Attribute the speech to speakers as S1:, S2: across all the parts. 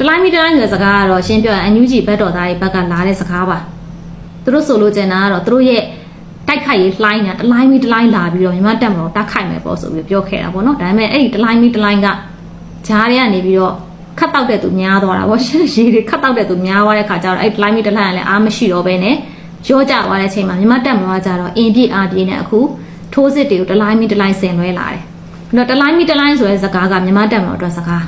S1: တလိုင်းမီတလိုင်းဆိုတဲ့စကားကတော့ရှင်းပြောရင်အန်ယူဂျီဘက်တော်သားတွေဘက်ကလာတဲ့စကားပါသူတို့ဆိုလို့ကျင်တာကတော့သူတို့ရဲ့တိုက်ခိုက်ရေးလှိုင်းတာတလိုင်းမီတလိုင်းလာပြီးတော့မြန်မာတက်မလို့တိုက်ခိုက်မယ်ပေါ့ဆိုပြီးပြောခဲ့တာပေါ့နော်ဒါပေမဲ့အဲ့ဒီတလိုင်းမီတလိုင်းကဂျားတွေကနေပြီးတော့ခတ်တောက်တဲ့သူများသွားတာပေါ့ရှင်းရေးတွေခတ်တောက်တဲ့သူများသွားတဲ့ခါကျတော့အဲ့ဒီတလိုင်းမီတလိုင်းကလည်းအားမရှိတော့ဘဲနဲ့ရောကြသွားတဲ့အချိန်မှာမြန်မာတက်မလို့ကကြတော့အင်ပြည့်အားပြည့်နဲ့အခုထိုးစစ်တွေကိုတလိုင်းမီတလိုင်းဆင်လွဲလာတယ်အဲ့တော့တလိုင်းမီတလိုင်းဆိုတဲ့စကားကမြန်မာတက်မလို့အတွက်စကား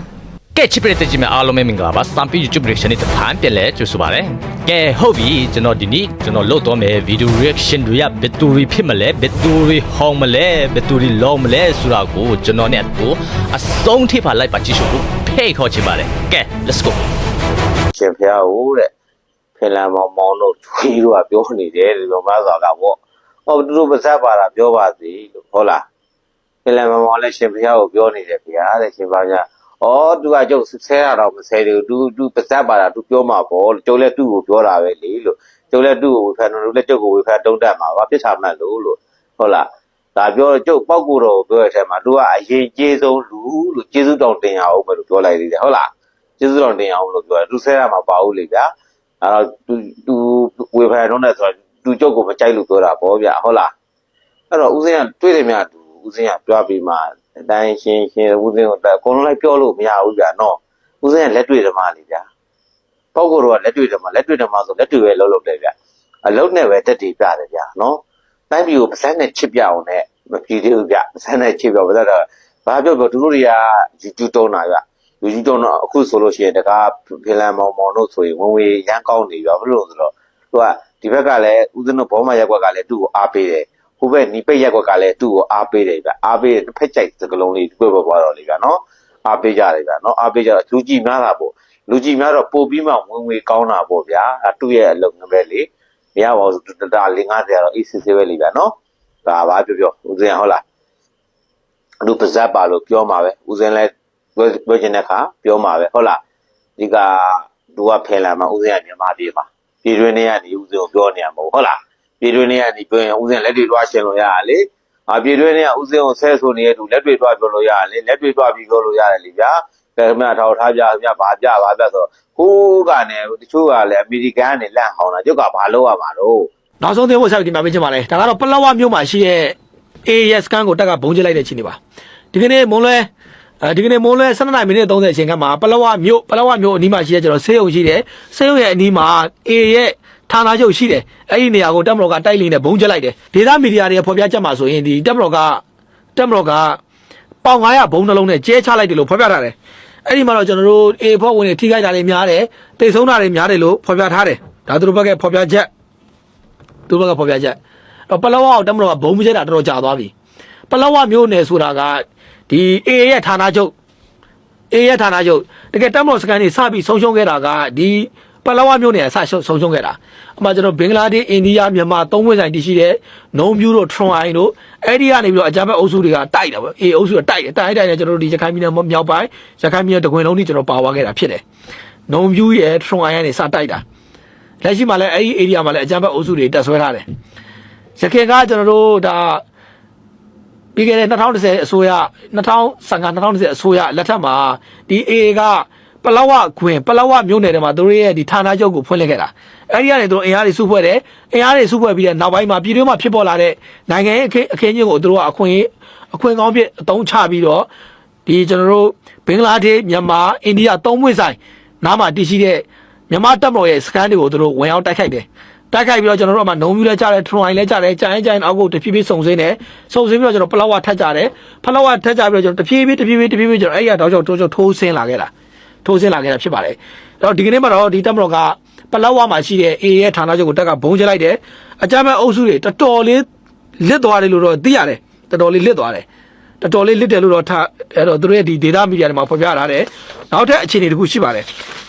S2: ကဲချစ်ပရိသတ်ကြီးများအားလုံးပဲမင်္ဂလာပါစတမ်ပီ YouTube reaction နဲ့တစ်ခါပြန်လဲကြိုဆိုပါရစေကဲဟုတ်ပြီကျွန်တော်ဒီနေ့ကျွန်တော်လုပ်တော့မယ် video reaction တွေကဘယ်သူတွေဖြစ်မလဲဘယ်သူတွေဟောင်းမလဲဘယ်သူတွေလောမလဲဆိုတာကိုကျွန်တော်နဲ့အတူအဆုံးထိပါလိုက်ပါကြည့်ရှုဖို့ဖိတ်ခေါ်ချင်ပါတယ်ကဲ let's go
S3: ရှင်ဖျားကိုတဲ့ဖင်လန်မောင်မောင်တို့ချွေးတို့ကပြောနေတယ်ဒီလိုမှသာကပေါ့ဟောသူတို့ပါဇက်ပါတာပြောပါစီလို့ဟုတ်လားဖင်လန်မောင်မောင်လည်းရှင်ဖျားကိုပြောနေတယ်ဗျာတဲ့ရှင်ပါညာ ဩသူကကျုပ်ဆဲရတော့မဆဲတယ်သူသူပါဇက်ပါတာသူပြောမှာပေါ့ကျုပ်လည်းသူ့ကိုပြောတာပဲလေလို့ကျုပ်လည်းသူ့ကိုဝေဖန်တို့လည်းကျုပ်ကိုဝေဖန်တုံးတက်မှာပါပြစ်ချမှတ်လို့လို့ဟုတ်လားဒါပြောတော့ကျုပ်ပောက်ကိုတော့ပြောတဲ့အထက်မှာသူကအရင်ကျေးဆုံးလူလို့ကျေးဇူးတောင်တင်ရအောင်ပဲလို့ပြောလိုက်သေးတယ်ဟုတ်လားကျေးဇူးတော်တင်အောင်လို့ပြောတယ်သူဆဲရမှာပါဘူးလေဗျာအဲ့တော့သူသူဝေဖန်တော့နဲ့ဆိုတော့သူကြုတ်ကိုမကြိုက်လို့ပြောတာပေါ့ဗျာဟုတ်လားအဲ့တော့ဦးစင်းကတွေ့တယ်များသူ ဦးစင်းကပြောပြီးမှအတိုင်းရှင်းရှင်းဦးစင်းကိုအကုန်လုံးလိုက်ပြောလို့မရဘူးဗျာနော်ဦးစင်းကလက်တွေ့ဓမ္မလေဗျာပေါ့ကိုတော့လက်တွေ့ဓမ္မလက်တွေ့ဓမ္မဆိုလက်တွေ့ပဲလုံးလုံးတယ်ဗျာအလုံးနဲ့ပဲတက်တည်ပြတယ်ဗျာနော်တိုင်းပြည်ကိုပစမ်းနဲ့ချစ်ပြအောင်နဲ့မပြည်သေးဘူးဗျပစမ်းနဲ့ချစ်ပြပါတော့ဘာပြောပြောသူတို့တွေက YouTube တုံးတာဗျလူကြီးတော့တော့အခုဆိုလို့ရှိရင်တကားဖင်လန်မောင်မောင်တို့ဆိုရင်ဝင်ဝေရမ်းကောင်းနေပြီဘာလို့လဲဆိုတော့သူကဒီဘက်ကလည်းဦးဇင်းတို့ဘောမရက်ကွက်ကလည်းသူ့ကိုအားပေးတယ် ဟိုဘက်နီပိတ်ရက်ကွက်ကလည်းသူ့ကိုအားပေးတယ်ဗျအားပေးတယ်တစ်ဖက်ကြိုက်စကလုံးလေးတွေ့ပေါ်သွားတော့လေကနော်အားပေးကြတယ်ဗျနော်အားပေးကြတော့လူကြီးများတာပေါ့လူကြီးများတော့ပို့ပြီးမှဝင်ဝေကောင်းတာပေါ့ဗျာအဲသူ့ရဲ့အလုပ်ငန်းပဲလေမရပါဘူးတတာ၄50တော့ ACC ပဲလေဗျနော်ဒါပါပြောပြောဦးဇင်းဟုတ်လားလူပါဇက်ပါလို့ပြောမှာပဲဦးဇင်းလည်းပြောပြောချင်တဲ့အခါပြောမှာပဲဟုတ်လားဒီကသူကဖယ်လာမှာဥစဉ်ကမြန်မာပြည်မှာပြည်တွင်းထဲကနေဥစဉ်ကိုပြောနေရမဟုတ်ဟုတ်လား ပြည်တွင်းထဲကနေပြောရင်ဥစဉ်လက်တွေတွားရှင်လို့ရရလေအာပြည်တွင်းထဲကဥစဉ်ကိုဆဲဆိုနေတဲ့သူလက်တွေတွားပြောလို့ရရလေလက်တွေတွားပြီးပြောလို့ရတယ်လေဗျာကဲခမထောက်ထားကြဗျာဘာကြဘာပြဆိုဟိုးကနေတချို့ကလည်းအမေရိကန်ကနေလန့်ဟောင်းတာကျုပ်ကဘာလုပ်ရမှာတော့
S4: နောက်ဆုံးသင်ဖို့ဆက်ပြီးတင်ပြပေးချင်ပါလေဒါကတော့ပလောဝမြို့မှာရှိတဲ့ AS ကန်ကိုတက်ကဘုံကျလိုက်တဲ့ချင်းနေပါဒီကနေ့မွန်လွဲအဲဒီကနေ့မွန်လွဲ12မိနစ်30အချိန်ကမှပလောဝမြို့ပလောဝမြို့အနီးမှာရှိတဲ့ကျွန်တော်ဆေးရုံရှိတယ်ဆေးရုံရဲ့အနီးမှာ A ရဲ့ ဌာနချုပ်ရှိတယ်အဲ့ဒီနေရာကိုတက်မတော်ကတိုက်လင်းနဲ့ဘုံကျလိုက်တယ်ဒေသမီဒီယာတွေဖော်ပြချက်မှာဆိုရင်ဒီတက်မတော်ကတက်မတော်ကပေါင်900ဘုံနှလုံးနဲ့ကျဲချလိုက်တယ်လို့ဖော်ပြထားတယ်အဲ့ဒီမှာတော့ကျွန်တော်တို့ A ဖော်ဝင်တွေထိခိုက်တာတွေများတယ်တိတ်ဆုံးတာတွေများတယ်လို့ဖော်ပြထားတယ်ဒါသူတို့ဘက်ကဖော်ပြချက်သူတို့ကဖော်ပြချက်တော့ပလောဝအောင်တမလို့ကဘုံမကျတာတော်တော်ကြာသွားပြီပလောဝမျိုးနယ်ဆိုတာကဒီ A ရဲ့ဌာနချုပ် A ရဲ့ဌာနချုပ်တကယ်တမလို့စကန်နေစပြီးဆုံးရှုံးခဲ့တာကဒီ ပလောဝမျိုးနယ်ကစဆုံးရှုံးခဲ့တာအမှကျွန်တော်ဘင်္ဂလားဒေ့ရှ်အိန္ဒိယမြန်မာသုံးဝင်းဆိုင်တည်ရှိတဲ့နုံပြူတို့ထရွန်အိုင်တို့အဲ့ဒီကနေပြီးတော့အကြမ်းဖက်အုပ်စုတွေကတိုက်တာပေါ့ A အုပ်စုကတိုက်တယ်တိုက်တိုက်တယ်ကျွန်တော်တို့ဒီရခိုင်ပြည်နယ်မြောက်ပိုင်းရခိုင်ပြည်နယ်တကွင်လုံးထိကျွန်တော်ပါသွားခဲ့တာဖြစ်တယ်နုံပြူရဲ့ထရွန်အိုင်ကနေစတိုက်တာလက်ရှိမှာလည်းအဲ့ဒီ area မှာလည်းအကြမ်းဖက်အုပ်စုတွေတက်ဆွဲထားတယ်။ရခိုင်ကကျွန်တော်တို့ဒါပြီးခဲ့တဲ့2010အစိုးရ2015 2010အစိုးရလက်ထက်မှာဒီ AA က ပလောဝခွင်ပလောဝမြို့နယ်ထဲမှာသူတို့ရဲ့ဒီဌာနချုပ်ကိုဖွင့်လှစ်ခဲ့တာ။အဲ့ဒီကနေသူတို့အင်အားတွေစုဖွဲ့တယ်။အင်အားတွေစုဖွဲ့ပြီးတဲ့နောက်ပိုင်းမှာပြည်တွင်းမှာဖြစ်ပေါ်လာတဲ့နိုင်ငံရေးအခင်းအခင်းချင်းကိုသူတို့ကအခွင့်အခွင့်ကောင်းဖြစ်အသုံးချပြီးတော့ဒီကျွန်တော်တို့ဘင်္ဂလားဒေ့ရှ်မြန်မာအိန္ဒိယသုံးပွင့်ဆိုင်နားမှာတည်ရှိတဲ့မြန်မာတပ်မတော်ရဲ့စကန်တွေကိုသူတို့ဝင်အောင်တိုက်ခိုက်တယ်တိုက်ခိုက်ပြီးတော့ကျွန်တော်တို့အမှနှုံပြူလဲကြတယ်ထရိုင်လဲကြတယ်ကြိုင်းကြိုင်းအောက်ကိုတဖြည်းဖြည်းစုံစင်းတယ်စုံစင်းပြီးတော့ကျွန်တော်ပလောက်ဝထက်ကြတယ်ဖလောက်ဝထက်ကြပြီးတော့ကျွန်တော်တဖြည်းဖြည်းတဖြည်းဖြည်းတဖြည်းဖြည်းကျွန်တော်အဲ့ရတော့ကျွန်တော်ထိုးဆင်းလာခဲ့တာ ထိုးဆင်းလာခဲ့တာဖြစ်ပါတယ်အဲ့တော့ဒီကနေ့မှာတော့ဒီတပ်မတော်ကပလောက်ဝမှာရှိတဲ့ A ရဲ့ဌာနချုပ်ကိုတက်ကဘုံကျလိုက်တယ်အကြမ်းမဲ့အုပ်စုတွေတော်တော်လေးလစ်သွားတယ်လို့တော့သိရတယ်တော်တော်လေးလစ်သွားတယ်တော်တော်လေးလစ်တယ်လို့တော့ထားအဲ့တော့သူတို့ရဲ့ဒီ data media တွေမှာဖော်ပြထားတယ်နောက်ထပ်အခြေအနေတစ်ခုရှိပါတယ်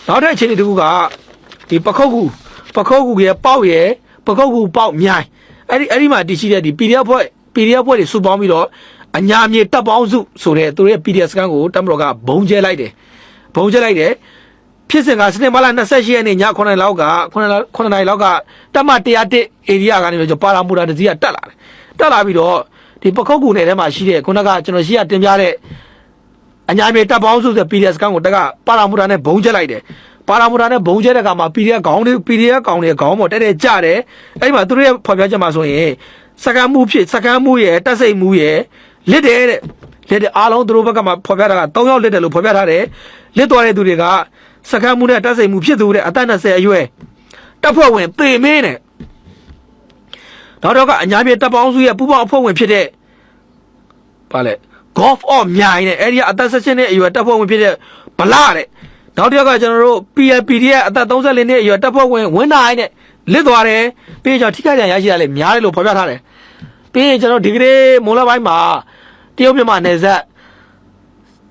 S4: နောက်ထပ်အခြေအနေတစ်ခုကဒီပခုတ်ကူပခုတ်ကူရဲ့ပေါက်ရဲ့ပခုတ်ကူပေါက်မြိုင်အဲ့ဒီအဲ့ဒီမှာတည်ရှိတဲ့ဒီ PDF ဖွဲ့ PDF ဖွဲ့တွေစုပေါင်းပြီးတော့အညာမြေတပ်ပေါင်းစုဆိုတဲ့သူတို့ရဲ့ PDF စကန်ကိုတမတော်ကဘုံကျဲလိုက်တယ် ဘုံကျဲလိုက်တယ်ဖြစ်စဉ်ကစနေမလာ28ရက်နေ့ည9လောက်က9လ9နာရီလောက်ကတပ်မ101 area ကနေပြီးတော့ပါရာမူရာတစီကတက်လာတယ်တက်လာပြီးတော့ဒီပခုတ်ကူနယ်ထဲမှာရှိတဲ့ခုနကကျွန်တော်ရှိရတင်ပြတဲ့အညာမြေတပ်ပေါင်းစုဆို PDF ကန်ကိုတက်ကပါရာမူတာနဲ့ဘုံချက်လိုက်တယ်ပါရာမူတာနဲ့ဘုံချက်တဲ့ကမှာ PDF ခေါင်းတွေ PDF ကောင်တွေခေါင်းပေါ်တက်တက်ကြတယ်အဲ့ဒီမှာသူတို့ရဲ့ဖော်ပြချက်မှာဆိုရင်စကန်မှုဖြစ်စကန်မှုရဲ့တက်စိတ်မှုရဲ့လစ်တယ်တဲ့လစ်တယ်အားလုံးသူတို့ဘက်ကမှာဖော်ပြတာက3ယောက်လစ်တယ်လို့ဖော်ပြထားတယ် လစ်သွားတဲ့သူတွေကစကန်မှုနဲ့တက်စိတ်မှုဖြစ်သူတဲ့အသက်20အရွယ်တပ်ဖွဲ့ဝင်သေမင်းနဲ့နောက်တော့ကအညာမြေတပ်ပေါင်းစုရဲ့ပူပေါင်းအဖွဲ့ဝင်ဖြစ်တဲ့ပါလေ golf of မြိုင်နဲ့အဲ့ဒီကအသက်16နှစ်အရွယ်တပ်ဖွဲ့ဝင်ဖြစ်တဲ့ဗလာတဲ့နောက်တစ်ယောက်ကကျွန်တော်တို့ PLPD ရဲ့အသက်34နှစ်အရွယ်တပ်ဖွဲ့ဝင်ဝင်းနိုင်နဲ့လစ်သွားတယ်ပြီးရင်ကျွန်တော်ထိခိုက်ဒဏ်ရာရရှိတာလေများတယ်လို့ဖော်ပြထားတယ်ပြီးရင်ကျွန်တော်ဒီကနေ့မိုးလပိုင်းမှာတရုတ်မြန်မာနယ်စပ်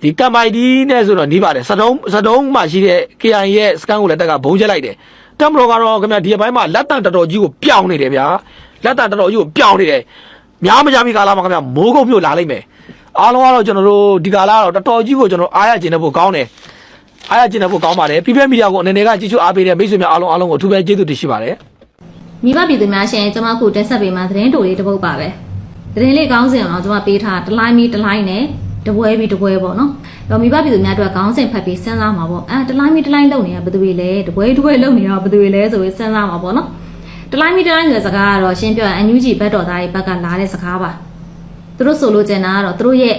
S4: ဒီကမိုင်ဒီနဲ့ဆိုတော့နီးပါတယ်စတုံးစတုံးမှာရှိတဲ့ KI ရဲ့စကန်ကိုလည်းတက်ကဘုံချက်လိုက်တယ်တမတော်ကတော့ခင်ဗျာဒီအပိုင်းမှာလက်တန်တော်တော်ကြီးကိုပြောင်းနေတယ်ဗျာလက်တန်တော်တော်ကြီးကိုပြောင်းနေတယ်များမကြမီကာလမှာခင်ဗျာမိုးကုတ်မြို့လာလိမ့်မယ်အားလုံးကတော့ကျွန်တော်တို့ဒီကာလကတော့တော်တော်ကြီးကိုကျွန်တော်အားရကျင်တဲ့ဖို့ကောင်းတယ်အားရကျင်တဲ့ဖို့ကောင်းပါတယ်ပြပြမီဒီယာကိုအနေနဲ့ကကြည့်ချူအားပေးတဲ့မိတ်ဆွေများအားလုံးအားလုံးကိုအထူးပဲကျေးဇူးတင်ရှိပါတယ်
S1: မိဘပြည်သူများရှင်ကျွန်မခုတက်ဆက်ပေးမှာသတင်းတိုလေးတစ်ပုဒ်ပါပဲသတင်းလေးကောင်းစင်အောင်ကျွန်မပေးထားတလိုင်းမီတလိုင်းနဲ့ တပွဲပြီးတပွဲပေါ့နော်တော့မိဘပြည်သူများအတွက်ခေါင်းစဉ်ဖတ်ပြီးစဉ်းစားမှာပေါ့အဲတလိုင်းမီတလိုင်းလုံနေတာဘယ်သူတွေလဲတပွဲတပွဲလုံနေတာဘယ်သူတွေလဲဆိုပြီးစဉ်းစားမှာပေါ့နော်တလိုင်းမီတလိုင်းဆိုတဲ့စကားကတော့ရှင်းပြောရင်အန်ယူဂျီဘက်တော်သားတွေဘက်ကလာတဲ့စကားပါသူတို့ဆိုလိုချင်တာကတော့သူတို့ရဲ့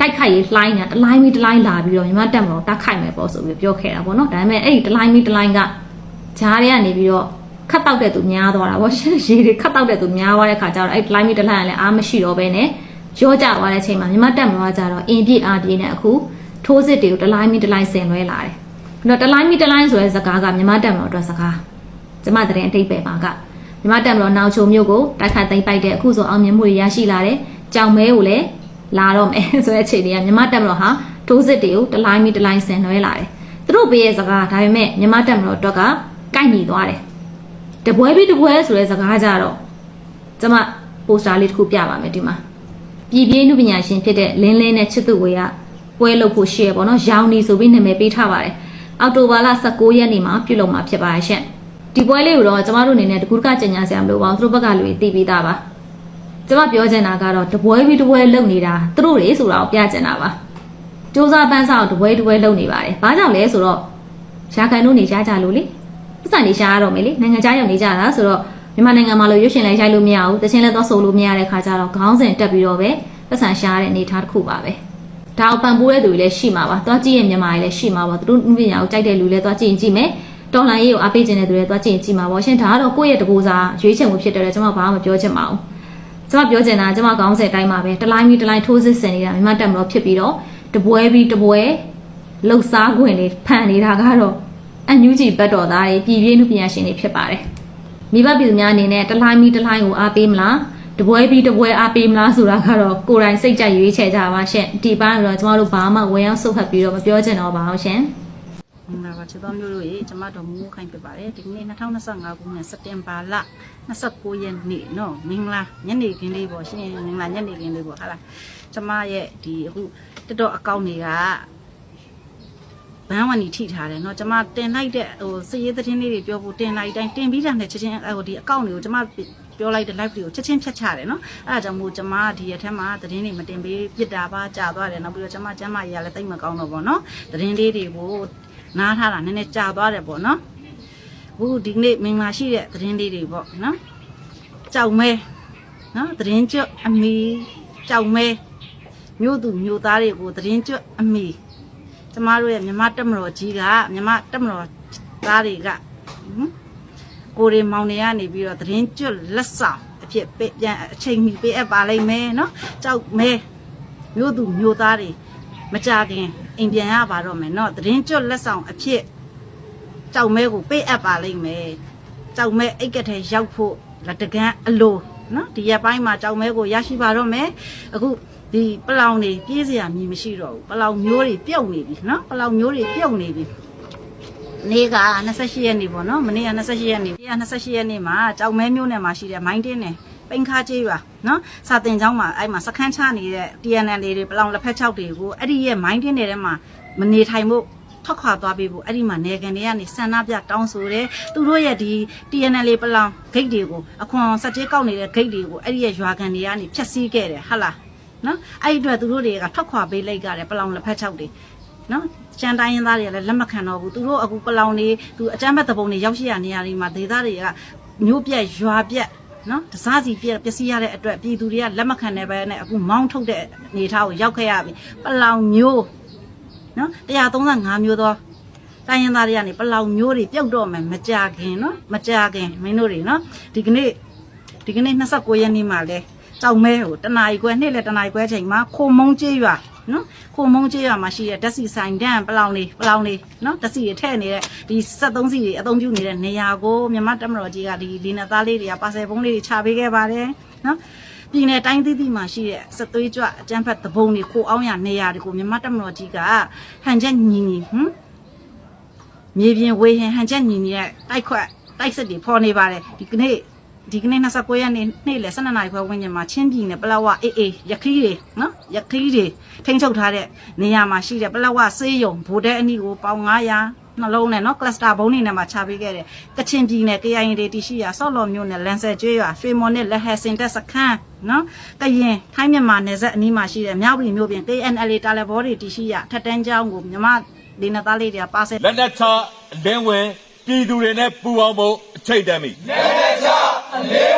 S1: တိုက်ခိုက်ရေးလှိုင်းတာတလိုင်းမီတလိုင်းလာပြီးတော့မြန်မာတက်မတော်တိုက်ခိုက်မယ်ပေါ့ဆိုပြီးပြောခဲ့တာပေါ့နော်ဒါပေမဲ့အဲ့ဒီတလိုင်းမီတလိုင်းကဂျားတွေကနေပြီးတော့ခတ်တောက်တဲ့သူများသွားတာဗောရှင်းရေတွေခတ်တောက်တဲ့သူများသွားတဲ့ခါကျတော့အဲ့ climate တစ်လှမ်းကလည်းအားမရှိတော့ဘဲနဲ့ ရောကြသွားတဲ့အချိန်မှာမြမတက်မလို့ကကြတော့အင်ပြည့်အားပြည့်နဲ့အခုထိုးစစ်တွေကိုတစ်လိုင်းမီတစ်လိုင်းဆင်လွဲလာတယ်။အဲ့တော့တစ်လိုင်းမီတစ်လိုင်းဆိုတဲ့စကားကမြမတက်မလို့အတွက်စကားကျမတရင်အတိတ်ပဲပါကမြမတက်မလို့နောက်ချုံမျိုးကိုတိုက်ခတ်သိမ့်ပိုက်တဲ့အခုဆိုအောင်မြင်မှုတွေရရှိလာတယ်။ကြောင်မဲကိုလည်းလာတော့မယ်ဆိုတဲ့အချိန်တွေကမြမတက်မလို့ဟာထိုးစစ်တွေကိုတစ်လိုင်းမီတစ်လိုင်းဆင်လွဲလာတယ်။သူတို့ပေးရဲ့စကားဒါပေမဲ့မြမတက်မလို့အတွက်ကကိုက်ညီသွားတယ်။တပွဲပြီးတပွဲဆိုတဲ့စကားကြတော့ကျမပိုစတာလေးတစ်ခုပြပါမယ်ဒီမှာ ပြည်ပြင်းနုပညာရှင်ဖြစ်တဲ့လင်းလင်းနဲ့ချစ်သူဝေကပွဲလုပ်ဖို့ရှိရပေါ့နော်ရောင်နေဆိုပြီးနာမည်ပေးထားပါတယ်အောက်တိုဘာလ19ရက်နေ့မှာပြုလုပ်မှာဖြစ်ပါရဲ့ရှင့်ဒီပွဲလေးကိုတော့ကျမတို့အနေနဲ့တကူတကကြင်ညာစရာမလိုပါဘူးသူတို့ဘက်ကလူတွေသိပြီးသားပါကျမပြောချင်တာကတော့တပွဲပြီးတပွဲလုပ်နေတာသူတို့တွေဆိုတာကိုပြချင်တာပါစူးစမ်းပန်းစားကိုတပွဲတပွဲလုပ်နေပါတယ်ဘာကြောင့်လဲဆိုတော့ရာခိုင်တို့နေကြကြလို့လေပတ်စံနေရှားရတော့မယ်လေနိုင်ငံခြားရောက်နေကြတာဆိုတော့ မြန်မာနိုင်ငံမှာလို့ရွှေရှင်လည်းရိုက်လို့မရဘူးတချင်းလည်းသွားဆိုလို့မရတဲ့ခါကျတော့ခေါင်းစဉ်တက်ပြီးတော့ပဲပတ်စံရှားတဲ့အနေအထားတစ်ခုပါပဲဒါအောင်ပံပိုးတဲ့သူတွေလည်းရှိမှာပါသွားကြည့်ရင်မြန်မာတွေလည်းရှိမှာပါသူတို့ဥပညာကိုကြိုက်တဲ့လူလည်းသွားကြည့်ရင်ကြည့်မယ်တော်လိုင်းရေးကိုအားပေးခြင်းတဲ့သူတွေသွားကြည့်ရင်ကြည့်မှာပေါ့ရှင်ဒါကတော့ကိုယ့်ရဲ့တကူစားရွေးချယ်မှုဖြစ်တယ်လေကျွန်မဘာမှမပြောချင်ပါဘူးကျွန်မပြောချင်တာကျွန်မခေါင်းစဉ်အတိုင်းပါပဲတလိုင်းမီတလိုင်းထိုးစစ်ဆင်နေတာမြန်မာတက်မလို့ဖြစ်ပြီးတော့တပွဲပြီးတပွဲလှုပ်ရှားခွင့်တွေဖန်နေတာကတော့အန်ယူဂျီဘတ်တော်သားတွေပြည်ပြင်းလူပညာရှင်တွေဖြစ်ပါတယ် မိဘပြည်သူများအနေနဲ့တလိုင်းမီတလိုင်းကိုအားပေးမလားတပွဲပြီးတပွဲအားပေးမလားဆိုတာကတော့ကိုယ်တိုင်စိတ်ကြိုက်ရွေးချယ်ကြပါရှင့်ဒီပိုင်းကတော့ကျမတို့ဘာမှဝင်ရောက်ဆုတ်ဖက်ပြီးတော့မပြောချင်တော့ပါဘူးရှင်
S5: မင်္ဂလာပါချစ်တော်မျိုးတို့ရေကျမတို့မူခိုင်းပြပါတယ်ဒီနေ့2025ခုနှစ်စက်တင်ဘာလ29ရက်နေ့နော်မင်္ဂလာညနေခင်းလေးပေါ့ရှင်မင်္ဂလာညနေခင်းလေးပေါ့ဟာလားကျမရဲ့ဒီအခုတက်တော့အကောင့်တွေက ဘန်းဝန်ကြီးထိထားတယ်เนาะကျမတင်လိုက်တဲ့ဟိုစည်ရေးသတင်းလေးတွေပြောဖို့တင်လိုက်တိုင်းတင်ပြီးတာနဲ့ချက်ချင်းဟိုဒီအကောင့်တွေကိုကျမပြောလိုက်တဲ့ live တွေကိုချက်ချင်းဖြတ်ချတယ်เนาะအဲဒါကြောင့်မို့ကျမဒီရက်ထက်မှာသတင်းတွေမတင်ပေးပြစ်တာပါကြာသွားတယ်နောက်ပြီးတော့ကျမကျမ်းမကြီးကလည်းတိတ်မကောင်းတော့ဘောเนาะသတင်းလေးတွေကို နားထားတာနည်းနည်းကြာသွားတယ်ပေါ့နော်အခုဒီနေ့မင်္ဂလာရှိတဲ့သတင်းလေးတွေပေါ့နော်ကြောက်မဲနော်သတင်းကျွတ်အမီကြောက်မဲမြို့သူမြို့သားတွေကိုသတင်းကျွတ်အမီ ကျမတို့ရဲ့မြမတက်မတော်ကြီးကမြမတက်မတော်သားတွေကကိုရီမောင်တွေကနေပြီးတော့သတင်းကျွတ်လက်ဆောင်အဖြစ်ပြန်အချိန်မီပေးအပ်ပါလိမ့်မယ်နော်ကြောက်မဲမျိုးသူမျိုးသားတွေမကြခင်အိမ်ပြန်ရပါတော့မယ်နော်သတင်းကျွတ်လက်ဆောင်အဖြစ်ကြောက်မဲကိုပေးအပ်ပါလိမ့်မယ်ကြောက်မဲအိတ်ကထဲရောက်ဖို့လက်တကန်းအလိုနော်ဒီရက်ပိုင်းမှာကြောက်မဲကိုရရှိပါတော့မယ်အခု ဒီပလောင်တွေပြေးစရာမြည်မရှိတော့ဘူးပလောင်မျိုးတွေပြုတ်နေပြီနော်ပလောင်မျိုးတွေပြုတ်နေပြီနေ့က28ရက်နေ့ပေါ့နော်မနေ့က28ရက်နေ့28ရက်နေ့မှာကြောင်မဲမျိုးနယ်မှာရှိတဲ့မိုင်းတင်းနယ်ပိန်ခါကျေးရွာနော်စာတင်ကျောင်းမှာအဲ့မှာစခန်းချနေတဲ့ TNL တွေပလောင်လက်ဖက်ချောက်တွေကိုအဲ့ဒီရဲ့မိုင်းတင်းနယ်ထဲမှာမနေထိုင်ဖို့ထွက်ခွာသွားပေးဖို့အဲ့ဒီမှာနေကန်တွေကနေဆန္ဒပြတောင်းဆိုတယ်သူတို့ရဲ့ဒီ TNL ပလောင်ဂိတ်တွေကိုအခွန်စက်ကြီးကောက်နေတဲ့ဂိတ်တွေကိုအဲ့ဒီရဲ့ရွာကန်တွေကနေဖျက်ဆီးခဲ့တယ်ဟုတ်လား နော်အဲ့ဒီအတွက်သူတို့တွေကထွက်ခွာပေးလိုက်ကြတယ်ပလောင်လက်ဖက်ချောက်တွေနော်ချန်တိုင်းရင်းသားတွေကလည်းလက်မခံတော့ဘူးသူတို့အခုပလောင်တွေသူအကြမ်းဖက်သဘုံတွေရောက်ရှိရနေရဒီမှာဒေသတွေကမျိုးပြက်ရွာပြက်နော်တစားစီပြက်ပျက်စီးရတဲ့အတွက်ပြည်သူတွေကလက်မခံတဲ့ဘဲနဲ့အခုမောင်းထုတ်တဲ့အနေအထားကိုရောက်ခဲ့ရပြီပလောင်မျိုးနော်135မျိုးသောတိုင်းရင်းသားတွေကနေပလောင်မျိုးတွေပြုတ်တော့မယ်မကြခင်နော်မကြခင်မင်းတို့တွေနော်ဒီကနေ့ဒီကနေ့29ရက်နေ့မှာလဲ ကြောက်မဲဟိုတနာရီခွဲနေ့လဲတနာရီခွဲချိန်မှာခိုမုံကျေးရွာနော်ခိုမုံကျေးရွာမှာရှိတဲ့ဓာတ်စီဆိုင်တန်းပလောင်လေးပလောင်လေးနော်ဓာတ်စီတွေထည့်နေတဲ့ဒီ73စီတွေအသုံးပြုနေတဲ့နေရာကိုမြန်မာတက်မတော်ကြီးကဒီလီနသားလေးတွေကပါဆယ်ပုံးလေးတွေချပေးခဲ့ပါတယ်နော်ပြည်နယ်တိုင်းသီးသီးမှာရှိတဲ့စသွေးကြွအကျန်းဖတ်သဘုံတွေခိုအောင်ရနေရာတွေကိုမြန်မာတက်မတော်ကြီးကဟန်ချက်ညီညီဟမ်မြေပြင်ဝေဟင်ဟန်ချက်ညီညီရဲ့တိုက်ခွက်တိုက်စစ်တွေဖော်နေပါတယ်ဒီကနေ့ ဒီကနေ့29ရက်နေ့နေ့လယ်12နာရီခွဲဝန်းကျင်မှာချင်းပြည်နယ်ပလောဝအေးအေးရခီးတွေနော်ရခီးတွေထိန်းချုပ်ထားတဲ့နေရာမှာရှိတဲ့ပလောဝဆေးရုံဗိုလ်တဲ့အနီကိုပေါင်900နှလုံးနဲ့နော်ကလစတာဘုံနေနဲ့မှာခြာပေးခဲ့တယ်ကချင်ပြည်နယ် KIA တွေတရှိရဆော့လော်မြို့နယ်လန်ဆယ်ကျွေးရွာရွှေမော်နဲ့လက်ဟဲစင်တက်စခန်းနော်ကရင်ထိုင်းမြန်မာနယ်စပ်အနီးမှာရှိတဲ့မြောက်ပြည်မြို့ပြင် KNLA တာလဘောတွေတရှိရထက်တန်းကျောင်းကိုမြမဒေနသားလေးတွေကပါဆယ်
S6: လက်နက်ချလင်းဝင်ပြည်သူတွေနဲ့ပူအောင်ဖို့အထိတ်တမ်းပြီလက်န Amém.